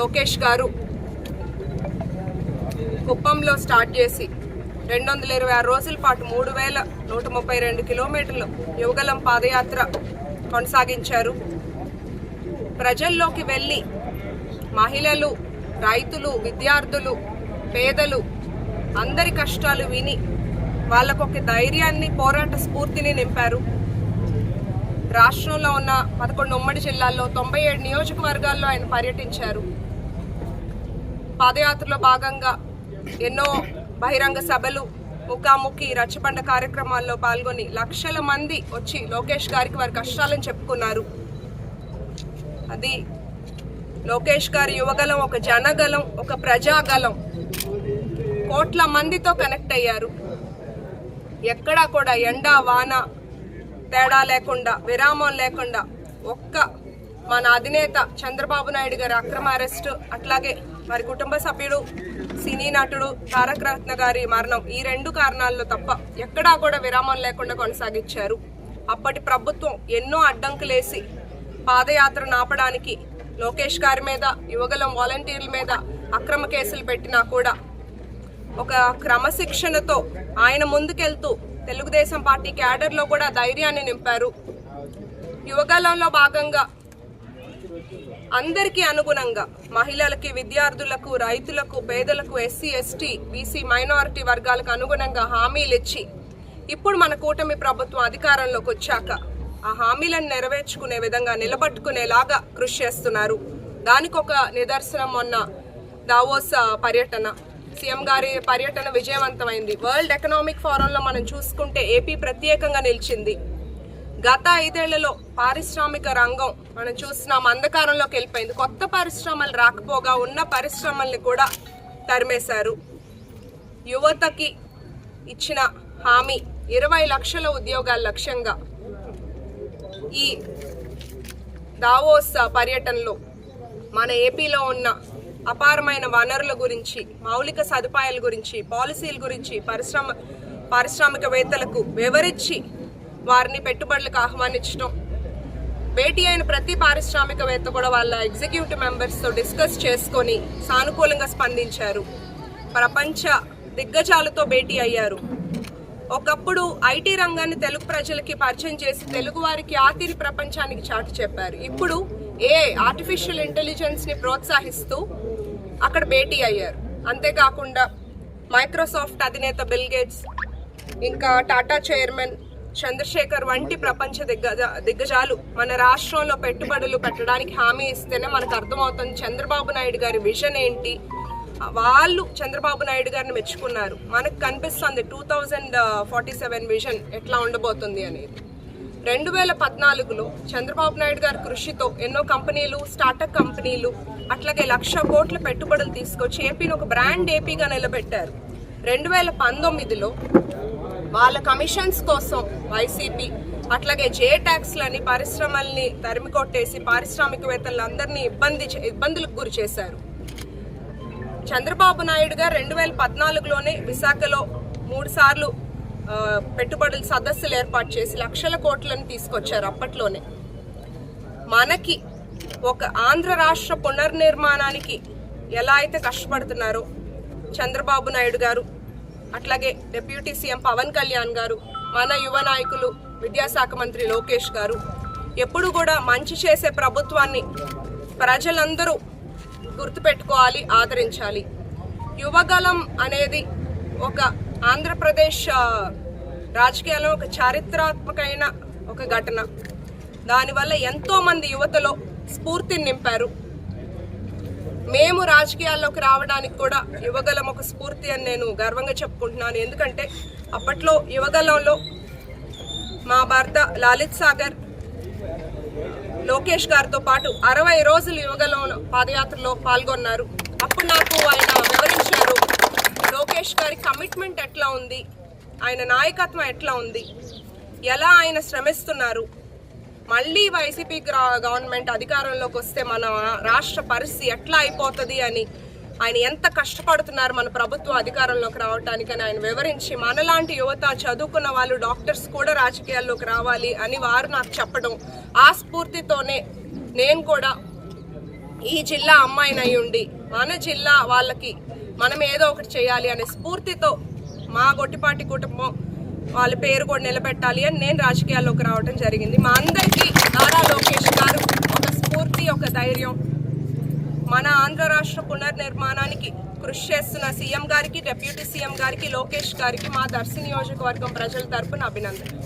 లోకేష్ గారు కుప్పంలో స్టార్ట్ చేసి రెండు వందల ఇరవై ఆరు రోజుల పాటు మూడు వేల నూట ముప్పై రెండు కిలోమీటర్లు యువగలం పాదయాత్ర కొనసాగించారు. ప్రజల్లోకి వెళ్ళి మహిళలు రైతులు విద్యార్థులు పేదలు అందరి కష్టాలు విని వాళ్ళకొక ధైర్యాన్ని పోరాట స్ఫూర్తిని నింపారు. రాష్ట్రంలో ఉన్న పదకొండు ఉమ్మడి జిల్లాల్లో తొంభై ఏడు నియోజకవర్గాల్లో ఆయన పర్యటించారు. పాదయాత్రలో భాగంగా ఎన్నో బహిరంగ సభలు ముఖాముఖి రచ్చబండ కార్యక్రమాల్లో పాల్గొని లక్షల మంది వచ్చి లోకేష్ గారికి వారి కష్టాలను చెప్పుకున్నారు. అది లోకేష్ గారి యువగలం ఒక జనగలం ఒక ప్రజాగలం. కోట్ల మందితో కనెక్ట్ అయ్యారు. ఎక్కడా కూడా ఎండ వాన తేడా లేకుండా విరామం లేకుండా ఒక్క మన అధినేత చంద్రబాబు నాయుడు గారి అక్రమ అరెస్టు అట్లాగే వారి కుటుంబ సభ్యుడు సినీ నటుడు తారక రత్న గారి మరణం ఈ రెండు కారణాల్లో తప్ప ఎక్కడా కూడా విరామం లేకుండా కొనసాగించారు. అప్పటి ప్రభుత్వం ఎన్నో అడ్డంకులేసి పాదయాత్ర నాపడానికి లోకేష్ గారి మీద యువగలం వాలంటీర్ల మీద అక్రమ కేసులు పెట్టినా కూడా ఒక క్రమశిక్షణతో ఆయన ముందుకెళ్తూ తెలుగుదేశం పార్టీ క్యాడర్లో కూడా ధైర్యాన్ని నింపారు. యువగలంలో భాగంగా అందరికీ అనుగుణంగా మహిళలకి విద్యార్థులకు రైతులకు పేదలకు ఎస్సీ ఎస్టీ బీసీ మైనారిటీ వర్గాలకు అనుగుణంగా హామీలు ఇచ్చి ఇప్పుడు మన కూటమి ప్రభుత్వం అధికారంలోకి వచ్చాక ఆ హామీలను నెరవేర్చుకునే విధంగా నిలబట్టుకునేలాగా కృషి చేస్తున్నారు. దానికి ఒక నిదర్శనం మొన్న దావోస్ పర్యటన. సీఎం గారి పర్యటన విజయవంతమైంది. వరల్డ్ ఎకనామిక్ ఫోరంలో మనం చూసుకుంటే ఏపీ ప్రత్యేకంగా నిలిచింది. గత ఐదేళ్ళలో పారిశ్రామిక రంగం మనం చూస్తున్నాం అంధకారంలోకి వెళ్ళిపోయింది. కొత్త పరిశ్రమలు రాకపోగా ఉన్న పరిశ్రమల్ని కూడా తరిమేశారు. యువతకి ఇచ్చిన హామీ ఇరవై లక్షల ఉద్యోగాల లక్ష్యంగా ఈ దావోస్ పర్యటనలో మన ఏపీలో ఉన్న అపారమైన వనరుల గురించి మౌలిక సదుపాయాల గురించి పాలసీల గురించి పరిశ్రమ పారిశ్రామికవేత్తలకు వివరించి వారిని పెట్టుబడులకు ఆహ్వానించడం భేటీ అయిన ప్రతి పారిశ్రామికవేత్త కూడా వాళ్ళ ఎగ్జిక్యూటివ్ మెంబర్స్తో డిస్కస్ చేసుకొని సానుకూలంగా స్పందించారు. ప్రపంచ దిగ్గజాలతో భేటీ అయ్యారు. ఒకప్పుడు ఐటీ రంగాన్ని తెలుగు ప్రజలకి పరిచయం చేసి తెలుగు వారికి ఆతిరి ప్రపంచానికి చాటి చెప్పారు. ఇప్పుడు ఏ ఆర్టిఫిషియల్ ఇంటెలిజెన్స్ని ప్రోత్సహిస్తూ అక్కడ భేటీ అయ్యారు. అంతేకాకుండా మైక్రోసాఫ్ట్ అధినేత బిల్ గేట్స్ ఇంకా టాటా చైర్మన్ చంద్రశేఖర్ వంటి ప్రపంచ దిగ్గజ దిగ్గజాలు మన రాష్ట్రంలో పెట్టుబడులు పెట్టడానికి హామీ ఇస్తేనే మనకు అర్థమవుతుంది చంద్రబాబు నాయుడు గారి విజన్ ఏంటి. వాళ్ళు చంద్రబాబు నాయుడు గారిని మెచ్చుకున్నారు. మనకు కనిపిస్తుంది two thousand forty seven vision ఎట్లా ఉండబోతుంది అనేది. రెండు వేల పద్నాలుగులో చంద్రబాబు నాయుడు గారి కృషితో ఎన్నో కంపెనీలు స్టార్టప్ కంపెనీలు అట్లాగే లక్ష కోట్ల పెట్టుబడులు తీసుకొచ్చి ఏపీని ఒక బ్రాండ్ ఏపీగా నిలబెట్టారు. రెండు వేల పంతొమ్మిదిలో వాళ్ళ కమిషన్స్ కోసం వైసీపీ అట్లాగే జే ట్యాక్స్లని పరిశ్రమల్ని తరిమి కొట్టేసి పారిశ్రామికవేత్తలందరినీ ఇబ్బంది చే- ఇబ్బందులకు గురి చేశారు. చంద్రబాబు నాయుడు గారు రెండు వేల పద్నాలుగులోనే విశాఖలో మూడు సార్లు పెట్టుబడుల సదస్సులు ఏర్పాటు చేసి లక్షల కోట్లను తీసుకొచ్చారు అప్పట్లోనే. మనకి ఒక ఆంధ్ర రాష్ట్ర పునర్నిర్మాణానికి ఎలా అయితే కష్టపడుతున్నారో చంద్రబాబు నాయుడు గారు అట్లాగే డిప్యూటీ సీఎం పవన్ కళ్యాణ్ గారు మన యువ నాయకులు విద్యాశాఖ మంత్రి లోకేష్ గారు. ఎప్పుడు కూడా మంచి చేసే ప్రభుత్వాన్ని ప్రజలందరూ గుర్తుపెట్టుకోవాలి ఆదరించాలి. యువగలం అనేది ఒక ఆంధ్రప్రదేశ్ రాజకీయాల్లో ఒక చారిత్రాత్మకమైన ఒక ఘటన. దానివల్ల ఎంతోమంది యువతలో స్ఫూర్తిని నింపారు. మేము రాజకీయాల్లోకి రావడానికి కూడా యువగలం ఒక స్ఫూర్తి అని నేను గర్వంగా చెప్పుకుంటున్నాను. ఎందుకంటే అప్పట్లో యువగలంలో మా భర్త లలిత్ సాగర్ లోకేష్ గారితో పాటు అరవై రోజులు యువగలం పాదయాత్రలో పాల్గొన్నారు. అప్పుడు నాకు ఆయన వివరించారు లోకేష్ గారి కమిట్మెంట్ ఎట్లా ఉంది? ఆయన నాయకత్వం ఎట్లా ఉంది? ఎలా ఆయన శ్రమిస్తున్నారు? మళ్ళీ వైసీపీ గ్రా- గవర్నమెంట్ అధికారంలోకి వస్తే మన రాష్ట్ర పరిస్థితి ఎట్లా అయిపోతుంది అని ఆయన ఎంత కష్టపడుతున్నారు మన ప్రభుత్వం అధికారంలోకి రావడానికి అని ఆయన వివరించి మనలాంటి యువత చదువుకున్న వాళ్ళు డాక్టర్స్ కూడా రాజకీయాల్లోకి రావాలి అని వారు నాకు చెప్పడం ఆ స్ఫూర్తితోనే నేను కూడా ఈ జిల్లా అమ్మాయినై ఉండి మన జిల్లా వాళ్ళకి మనం ఏదో ఒకటి చేయాలి అనే స్ఫూర్తితో మా గొట్టిపాటి కుటుంబం వాళ్ళ పేరు కూడా నిలబెట్టాలి అని నేను రాజకీయాల్లోకి రావడం జరిగింది. మా అందరికీ నారా లోకేష్ గారు ఒక స్ఫూర్తి ఒక ధైర్యం. మన ఆంధ్ర రాష్ట్ర పునర్నిర్మాణానికి కృషి చేస్తున్న సీఎం గారికి డిప్యూటీ సీఎం గారికి లోకేష్ గారికి మా దర్శి నియోజకవర్గం ప్రజల తరపున అభినందనలు.